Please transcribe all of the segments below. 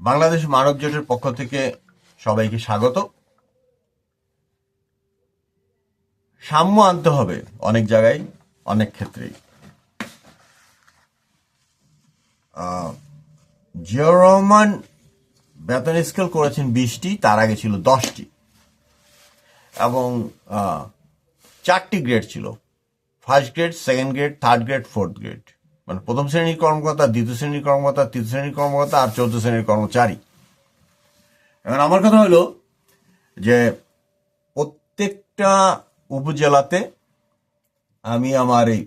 বাংলাদেশ মানব জোটের পক্ষ থেকে সবাইকে স্বাগত। সাম্য আনতে হবে অনেক জায়গায়, অনেক ক্ষেত্রেই। জিয়াউর রহমান বেতন স্কেল করেছেন বিশটি, তার আগে ছিল দশটি। এবং চারটি গ্রেড ছিল। First grade second grade third grade fourth grade মানে প্রথম শ্রেণির কর্মকর্তা, দ্বিতীয় শ্রেণির কর্মকর্তা, তৃতীয় শ্রেণির কর্মকর্তা আর চৌদ্দ শ্রেণির কর্মচারী। এখন আমার কথা হলো যে প্রত্যেকটা উপজেলাতে আমি আমার এই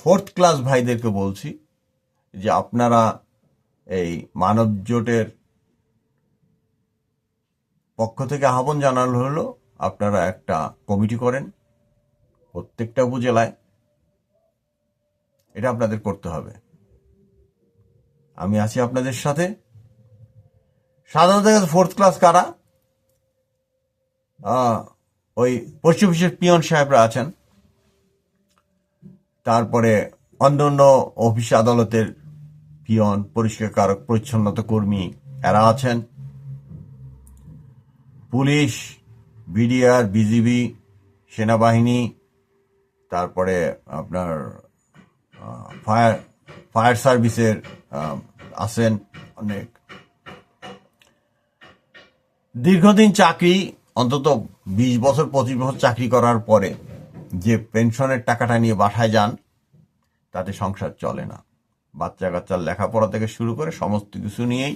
ফোর্থ ক্লাস ভাইদেরকে বলছি যে আপনারা এই মানব জোটের পক্ষ থেকে আহ্বান জানানো হলো, আপনারা একটা কমিটি করেন প্রত্যেকটা উপজেলায়। এটা আপনাদের করতে হবে। আমি আছি আপনাদের সাথে। সাধারণত ফোর্থ ক্লাস কারা? ওই পোস্ট অফিসের পিয়ন সাহেবরা আছেন। তারপরে অন্য অন্য অফিস আদালতের পিয়ন, পরিষ্কার কারক, পরিচ্ছন্নতা কর্মী এরা আছেন। পুলিশ, বিডিআর, বিজিবি, সেনাবাহিনী, তারপরে আপনার ফায়ার ফায়ার সার্ভিসের আছেন অনেক। দীর্ঘদিন চাকরি, অন্তত বিশ বছর, পঁচিশ বছর চাকরি করার পরে যে পেনশনের টাকাটা নিয়ে বাসায় যান, তাতে সংসার চলে না। বাচ্চা কাচ্চার লেখাপড়া থেকে শুরু করে সমস্ত কিছু নিয়েই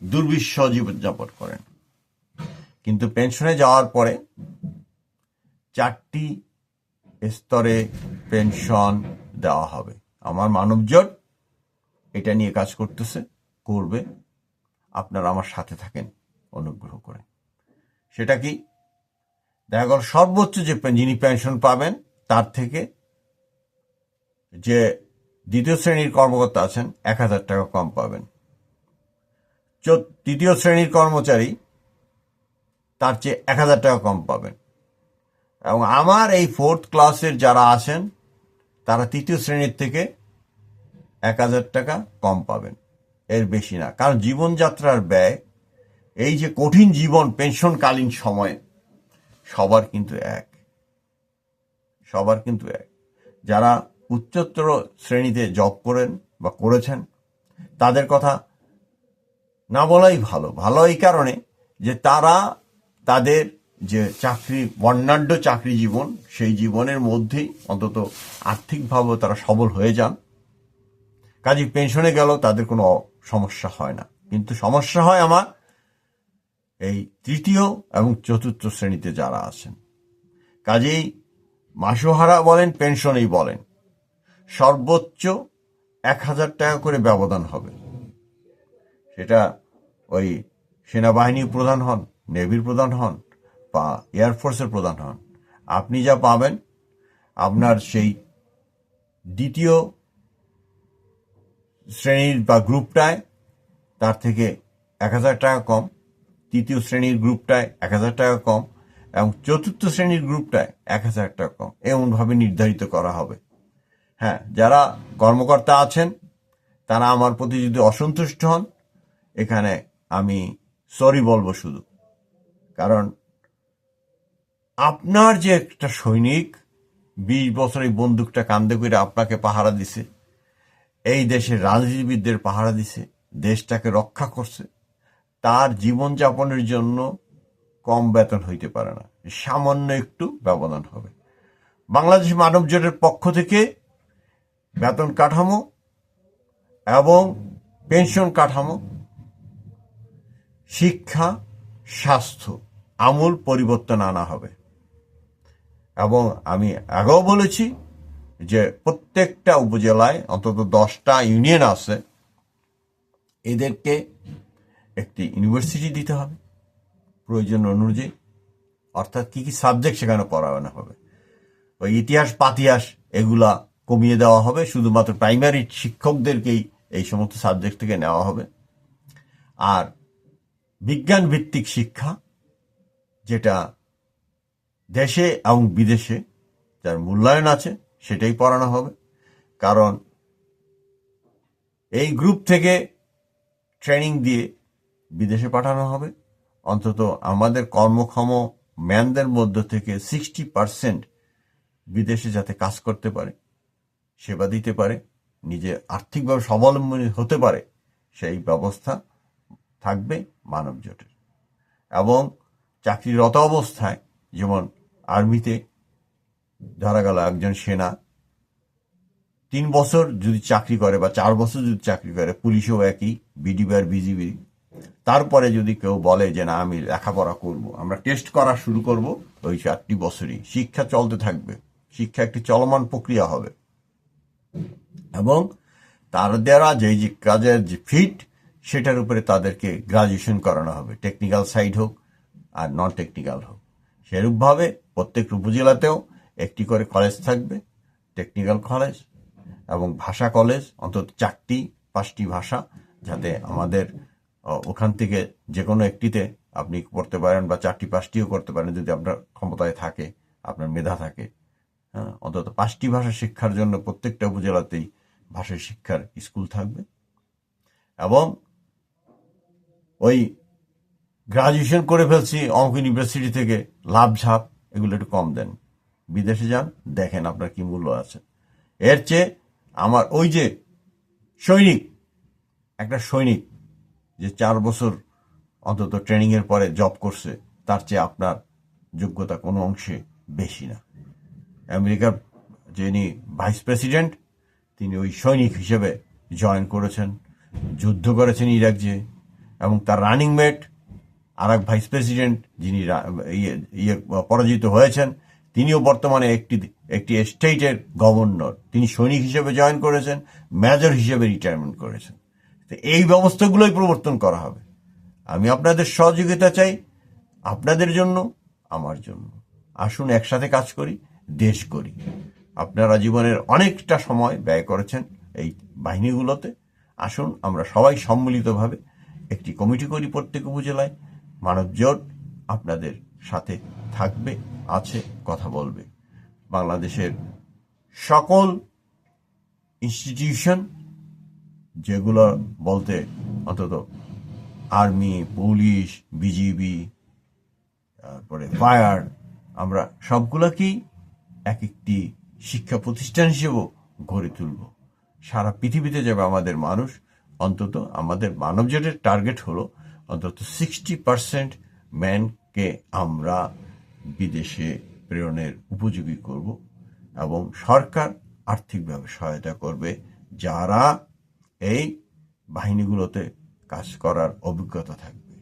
দুর্বিশ্ব জীবনযাপন করেন। কিন্তু পেনশনে যাওয়ার পরে চারটি স্তরে পেনশন দেওয়া হবে। আমার মানবজোট, এটা নিয়ে কাজ করতেছে, করবে। আপনারা আমার সাথে থাকেন, অনুগ্রহ করে। সেটা কি? দেখা গেল সর্বোচ্চ যে যিনি পেনশন পাবেন, তার থেকে যে দ্বিতীয় শ্রেণির কর্মকর্তা আছেন, এক হাজার টাকা কম পাবেন। তৃতীয় শ্রেণির কর্মচারী, তার চেয়ে এক হাজার টাকা কম পাবেন। এবং আমার এই ফোর্থ ক্লাসের যারা আছেন তারা তৃতীয় শ্রেণির থেকে এক হাজার টাকা কম পাবেন। এর বেশি না। কারণ জীবনযাত্রার ব্যয়, এই যে কঠিন জীবন, পেনশনকালীন সময়ে, সবার কিন্তু এক। সবার কিন্তু এক। যারা উচ্চতর শ্রেণীতে জব করেন বা করেছেন, তাদের কথা না বলাই ভালো। ভালো এই কারণে যে তারা তাদের যে চাকরি, বর্ণাঢ্য চাকরি জীবন, সেই জীবনের মধ্যেই অন্তত আর্থিকভাবে তারা সবল হয়ে যান। কাজে পেনশনে গেল তাদের কোনো সমস্যা হয় না। কিন্তু সমস্যা হয় আমার এই তৃতীয় এবং চতুর্থ শ্রেণীতে যারা আছেন। কাজেই মাসোহারা বলেন, পেনশনেই বলেন। সর্বোচ্চ এক হাজার টাকা করে ব্যবধান হবে। সেটা ওই সেনাবাহিনী প্রধান হন, নেভির প্রধান হন বা এয়ারফোর্সের প্রধান হন। আপনি যা পাবেন, আপনার সেই দ্বিতীয় শ্রেণির বা গ্রুপটায়, তার থেকে এক হাজার টাকা কম, তৃতীয় শ্রেণির গ্রুপটায় এক হাজার টাকা কম, এবং চতুর্থ শ্রেণির গ্রুপটায় এক হাজার টাকা কম। এমনভাবে নির্ধারিত করা হবে। হ্যাঁ যারা কর্মকর্তা আছেন, তারা আমার প্রতি যদি অসন্তুষ্ট হন, এখানে আমি সরি বলব শুধু। কারণ আপনার যে একটা সৈনিক বিশ বছর এই বন্দুকটা কান্দে করে আপনাকে পাহারা দিছে, এই দেশের রাজনীতিবিদদের পাহারা দিছে, দেশটাকে রক্ষা করছে, তার জীবনযাপনের জন্য কম বেতন হইতে পারে না। সামান্য একটু ব্যবধান হবে। বাংলাদেশ মানব জোটের পক্ষ থেকে বেতন কাঠামো এবং পেনশন কাঠামো, শিক্ষা, স্বাস্থ্য আমূল পরিবর্তন আনা হবে। এবং আমি আগেও বলেছি যে প্রত্যেকটা উপজেলায় অন্তত দশটা ইউনিয়ন আছে, এদেরকে একটি ইউনিভার্সিটি দিতে হবে, প্রয়োজন অনুযায়ী। অর্থাৎ কি কি সাবজেক্ট সেখানে পড়ানো হবে? ওই ইতিহাস, পাতিহাস, এগুলা কমিয়ে দেওয়া হবে, শুধুমাত্র প্রাইমারি শিক্ষকদেরকেই এই সমস্ত সাবজেক্ট থেকে নেওয়া হবে। আর বিজ্ঞান ভিত্তিক শিক্ষা, যেটা দেশে এবং বিদেশে যার মূল্যায়ন আছে, সেটাই পড়ানো হবে। কারণ এই গ্রুপ থেকে ট্রেনিং দিয়ে বিদেশে পাঠানো হবে। অন্তত আমাদের কর্মক্ষম ম্যানদের মধ্য থেকে সিক্সটি পার্সেন্ট বিদেশে যাতে কাজ করতে পারে, সেবা দিতে পারে, নিজে আর্থিকভাবে স্বাবলম্বী হতে পারে, সেই ব্যবস্থা থাকবে মানব জোটের এবং চাকরিরত অবস্থায়, যেমন আর্মিতে ধরা গেল একজন সেনা। তিন বছর যদি চাকরি করে বা চার বছর যদি চাকরি করে, পুলিশেও একই বিডিবি আর বিজিবি তারপরে যদি কেউ বলে যে, না, আমি লেখাপড়া করব, আমরা টেস্ট করা শুরু করব, ওই চারটি বছরই। শিক্ষা চলতে থাকবে। শিক্ষা একটি চলমান প্রক্রিয়া হবে। এবং তার দ্বারা যে যে কাজের যে ফিট, সেটার উপরে তাদেরকে গ্রাজুয়েশন করানো হবে। টেকনিক্যাল সাইড হোক আর নন টেকনিক্যাল হোক। সেরূপভাবে প্রত্যেক উপজেলাতেও একটি করে কলেজ থাকবে টেকনিক্যাল কলেজ এবং ভাষা কলেজ অন্তত চারটি পাঁচটি ভাষা যাতে আমাদের ওখান থেকে যে কোনো একটিতে আপনি করতে পারেন বা চারটি পাঁচটিও করতে পারেন যদি আপনার ক্ষমতায় থাকে আপনার মেধা থাকে। হ্যাঁ, অন্তত পাঁচটি ভাষা শিক্ষার জন্য প্রত্যেকটা উপজেলাতেই ভাষা শিক্ষার স্কুল থাকবে। এবং ওই গ্রাজুয়েশন করে ফেলছি অঙ্ক ইউনিভার্সিটি থেকে। লাভ ঝাপ, এগুলো একটু কম দেন। বিদেশে যান, দেখেন আপনার কি মূল্য আছে। এর চেয়ে আমার ওই যে সৈনিক, একটা সৈনিক যে চার বছর অন্তত ট্রেনিংয়ের পরে জব করছে, তার চেয়ে আপনার যোগ্যতা কোনো অংশে বেশি না। আমেরিকার যিনি ভাইস প্রেসিডেন্ট তিনি ওই সৈনিক হিসেবে জয়েন করেছেন, যুদ্ধ করেছেন ইরাক যে, এবং তার রানিং মেট আর এক ভাইস প্রেসিডেন্ট যিনি ইয়ে ইয়ে পরাজিত হয়েছেন, তিনিও বর্তমানে একটি একটি স্টেটের গভর্নর। তিনি সৈনিক হিসেবে জয়েন করেছেন, মেজর হিসেবে রিটায়ারমেন্ট করেছেন। তো এই ব্যবস্থাগুলোই প্রবর্তন করা হবে। আমি আপনাদের সহযোগিতা চাই, আপনাদের জন্য, আমার জন্য। আসুন, একসাথে কাজ করি, দেশ করি আপনারা জীবনের অনেকটা সময় ব্যয় করেছেন এই বাহিনীগুলোতে। আসুন, আমরা সবাই সম্মিলিতভাবে একটি কমিটি করি প্রত্যেক উপজেলায়। মানব জোট আপনাদের সাথে থাকবে, আছে, কথা বলবে। বাংলাদেশের সকল ইনস্টিটিউশন যেগুলো বলতে অন্তত আর্মি পুলিশ বিজিবি তারপরে ফায়ার আমরা সবগুলোকেই এক একটি শিক্ষা প্রতিষ্ঠান হিসেবেও গড়ে তুলব। সারা পৃথিবীতে যাবে আমাদের মানুষ, অন্তত আমাদের মানবজেটের টার্গেট হলো অন্তত সিক্সটি পার্সেন্ট ম্যানকে আমরা বিদেশে প্রেরণের উপযোগী করব এবং সরকার আর্থিকভাবে সহায়তা করবে যারা এই বাহিনীগুলোতে কাজ করার অভিজ্ঞতা থাকবে।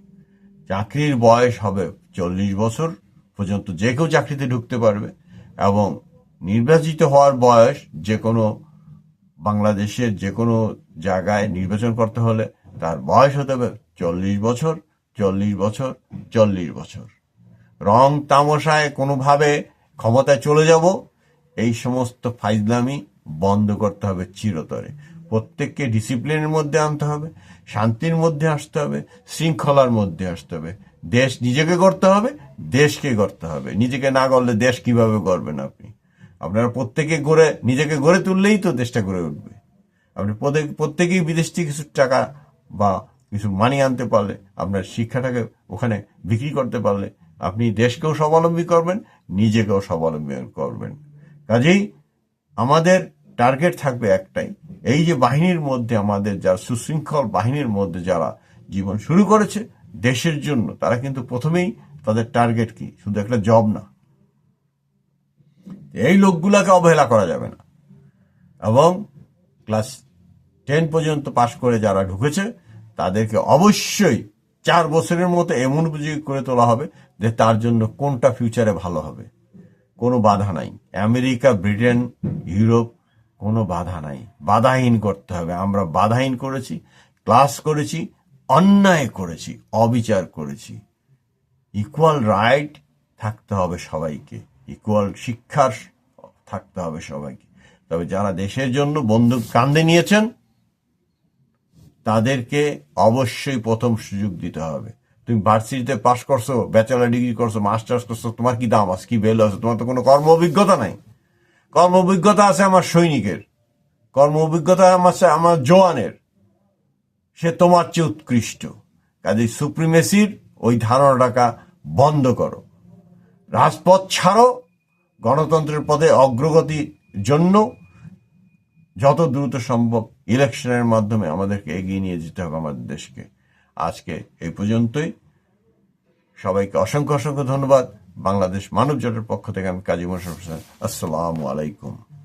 চাকরির বয়স হবে চল্লিশ বছর পর্যন্ত যে কেউ চাকরিতে ঢুকতে পারবে এবং নির্বাচিত হওয়ার বয়স যে কোনো বাংলাদেশের যে কোনো জায়গায় নির্বাচন করতে হলে তার বয়স হতে হবে চল্লিশ বছর চল্লিশ বছর চল্লিশ বছর। রং তামশায় কোনোভাবে ক্ষমতায় চলে যাব, এই সমস্ত ফাইজলামি বন্ধ করতে হবে চিরতরে। প্রত্যেককে ডিসিপ্লিনের মধ্যে আনতে হবে, শান্তির মধ্যে আসতে হবে, শৃঙ্খলার মধ্যে আসতে হবে। দেশ নিজেকে করতে হবে, দেশকে করতে হবে। নিজেকে না করলে দেশ কীভাবে করবেন আপনি? আপনারা প্রত্যেকে গড়ে, নিজেকে গড়ে তুললেই তো দেশটা গড়ে উঠবে। আপনি প্রত্যেক- প্রত্যেকেই বিদেশ থেকে কিছু টাকা বা কিছু মানি আনতে পারলে, আপনার শিক্ষাটাকে ওখানে বিক্রি করতে পারলে, আপনি দেশকেও স্বাবলম্বী করবেন, নিজেকেও স্বাবলম্বী করবেন। কাজেই আমাদের টার্গেট থাকবে একটাই, এই যে বাহিনীর মধ্যে আমাদের যারা সুশৃঙ্খল বাহিনীর মধ্যে যারা জীবন শুরু করেছে, দেশের জন্য, তারা কিন্তু প্রথমেই তাদের টার্গেট কি? শুধু একটা জব না। এই লোকগুলাকে অবহেলা করা যাবে না। এবং ক্লাস টেন পর্যন্ত পাশ করে যারা ঢুকেছে তাদেরকে অবশ্যই চার বছরের মতো এমন উপযোগী করে তোলা হবে যে তার জন্য কোনটা ফিউচারে ভালো হবে। কোনো বাধা নাই। আমেরিকা, ব্রিটেন, ইউরোপ, কোনো বাধা নাই। বাধাহীন করতে হবে। আমরা বাধাহীন করেছি, ক্লাস করেছি, অন্যায় করেছি, অবিচার করেছি। ইকুয়াল রাইট থাকতে হবে সবাইকে। ইকুয়াল শিক্ষার থাকতে হবে সবাইকে। তবে যারা দেশের জন্য বন্দুক কান্দে নিয়েছেন তাদেরকে অবশ্যই প্রথম সুযোগ দিতে হবে। তুমি ভার্সিটিতে পাশ করছ, ব্যাচেলার ডিগ্রি করছ, মাস্টার্স করছ, তোমার কি দাম আছে, কি ভ্যালু আছে? তোমার তো কোনো কর্ম অভিজ্ঞতা নাই। কর্ম অভিজ্ঞতা আছে আমার সৈনিকের। কর্ম অভিজ্ঞতা আমার আছে আমার জোয়ানের সে তোমার চেয়ে উৎকৃষ্ট। কাজে সুপ্রিমেসির ওই ধারণাটাকা বন্ধ করো। রাজপথ ছাড়ো, গণতন্ত্রের পদে অগ্রগতির জন্য যত দ্রুত সম্ভব ইলেকশনের মাধ্যমে আমাদেরকে এগিয়ে নিয়ে যেতে হবে আমাদের দেশকে। আজকে এই পর্যন্তই। সবাইকে অসংখ্য অসংখ্য ধন্যবাদ। বাংলাদেশ মানব জোটের পক্ষ থেকে আমি কাজী মোশারফ হোসেন। আসসালামু আলাইকুম।